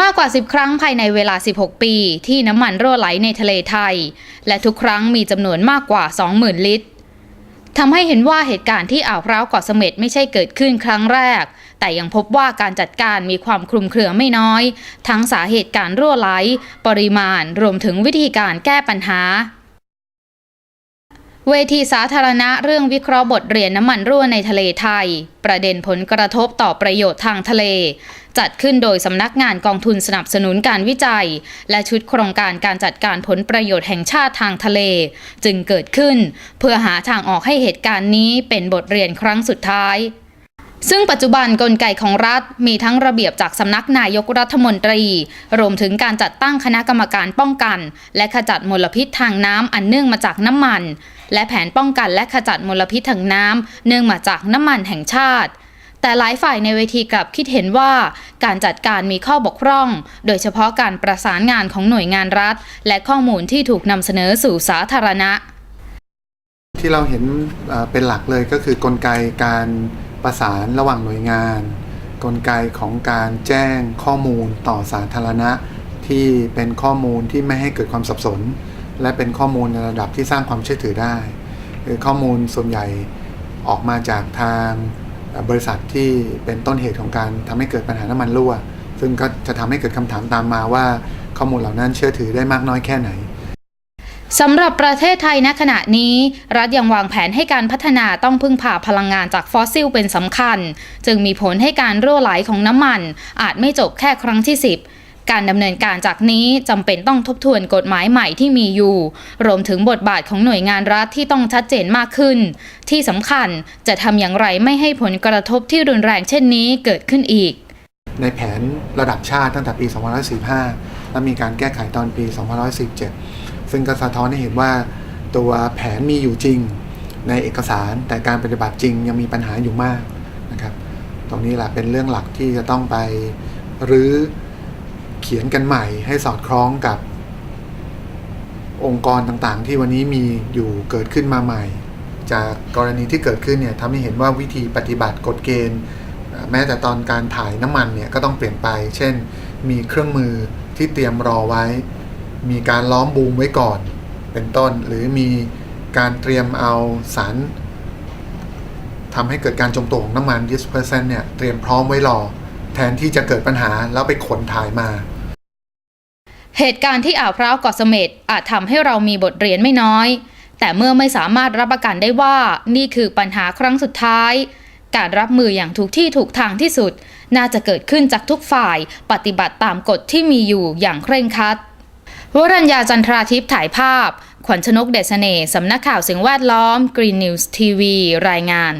มากกว่า 10 ครั้งภายในเวลา 16 ปี ที่น้ำมันรั่วไหลในทะเลไทย และทุกครั้งมีจำนวนมากกว่า 20,000 ลิตรทำให้เห็นว่าเหตุการณ์ที่อ่าวพร้าวเกาะเสม็ดไม่ใช่เกิดขึ้นครั้งแรก แต่ยังพบว่าการจัดการมีความคลุมเครือไม่น้อย ทั้งสาเหตุการรั่วไหล ปริมาณ รวมถึงวิธีการแก้ปัญหา เวทีสาธารณะเรื่องวิเคราะห์บทเรียนน้ำมันรั่วในทะเลไทย ประเด็นผลกระทบต่อประโยชน์ทางทะเล จัดขึ้นโดยสำนักงานกองทุนสนับสนุนการวิจัย และชุดโครงการการจัดการผลประโยชน์แห่งชาติทางทะเล จึงเกิดขึ้น เพื่อหาทางออกให้เหตุการณ์นี้เป็นบทเรียนครั้งสุดท้าย ซึ่งปัจจุบันกลไกของรัฐมีทั้งระเบียบจากสำนักนายกรัฐมนตรี รวมถึงการจัดตั้งคณะกรรมการป้องกัน และขจัดมลพิษทางน้ำอันเนื่องมาจากน้ำมัน และแผนป้องกันและขจัดมลพิษทางน้ำเนื่องมาจากน้ำมันแห่งชาติแต่หลายฝ่ายในเวทีกลับคิดเห็นว่าการจัดการมีข้อบกพร่อง โดยเฉพาะการประสานงานของหน่วยงานรัฐ และข้อมูลที่ถูกนำเสนอสู่สาธารณะ ที่เราเห็นเป็นหลักเลยก็คือกลไกการ ประสานระหว่างหน่วยงาน กลไกของการแจ้งข้อมูลต่อสาธารณะ ที่เป็นข้อมูลที่ไม่ให้เกิดความสับสน และเป็นข้อมูลในระดับที่สร้างความเชื่อถือได้คือข้อมูลส่วนใหญ่ออกมาจากทางบริษัทที่เป็นต้นเหตุของการทำให้เกิดปัญหาน้ำมันรั่ว ซึ่งก็จะทำให้เกิดคำถามตามมาว่าข้อมูลเหล่านั้นเชื่อถือได้มากน้อยแค่ไหน สำหรับประเทศไทยณขณะนี้ รัฐยังวางแผนให้การพัฒนาต้องพึ่งพาพลังงานจากฟอสซิลเป็นสำคัญ จึงมีผลให้การรั่วไหลของน้ำมัน อาจไม่จบแค่ครั้งที่ 10 การดำเนินการจากนี้จำเป็นต้องทบทวนกฎหมายใหม่ที่มีอยู่ รวมถึงบทบาทของหน่วยงานรัฐที่ต้องชัดเจนมากขึ้น ที่สำคัญจะทำอย่างไรไม่ให้ผลกระทบที่รุนแรงเช่นนี้เกิดขึ้นอีก ในแผนระดับชาติตั้งแต่ปี 2545 และมีการแก้ไขตอนปี 2547 ซึ่งก็สะท้อนให้เห็นว่าตัวแผนมีอยู่จริงในเอกสาร แต่การปฏิบัติจริงยังมีปัญหาอยู่มากนะครับ ตรงนี้แหละเป็นเรื่องหลักที่จะต้องไปรื้อเขียนกันใหม่ให้สอดคล้องกับองค์กรต่างๆ ที่วันนี้มีอยู่เกิดขึ้นมาใหม่ จากกรณีที่เกิดขึ้นเนี่ยทำให้เห็นว่าวิธีปฏิบัติกฎเกณฑ์ แม้แต่ตอนการถ่ายน้ำมันเนี่ยก็ต้องเปลี่ยนไป เช่น มีเครื่องมือที่เตรียมรอไว้ มีการล้อมบูมไว้ก่อน เป็นต้นหรือมีการเตรียมเอาสารทำให้เกิดการจมตัวของน้ำมัน20%เนี่ยเตรียมพร้อมไว้รอ แทนที่จะเกิดปัญหาแล้วไปขนถ่ายมา เหตุการณ์ที่อ่าวพร้าวเกาะเสม็ดอาจทำให้เรามีบทเรียนไม่น้อย แต่เมื่อไม่สามารถรับประกันได้ว่านี่คือปัญหาครั้งสุดท้าย การรับมืออย่างถูกที่ถูกทางที่สุด น่าจะเกิดขึ้นจากทุกฝ่าย ปฏิบัติตามกฎที่มีอยู่อย่างเคร่งครัด วรัญญาจันทราทิพย์ถ่ายภาพ ขวัญชนกเดชเสน่สำนักข่าวสิ่งแวดล้อม Green News TV รายงาน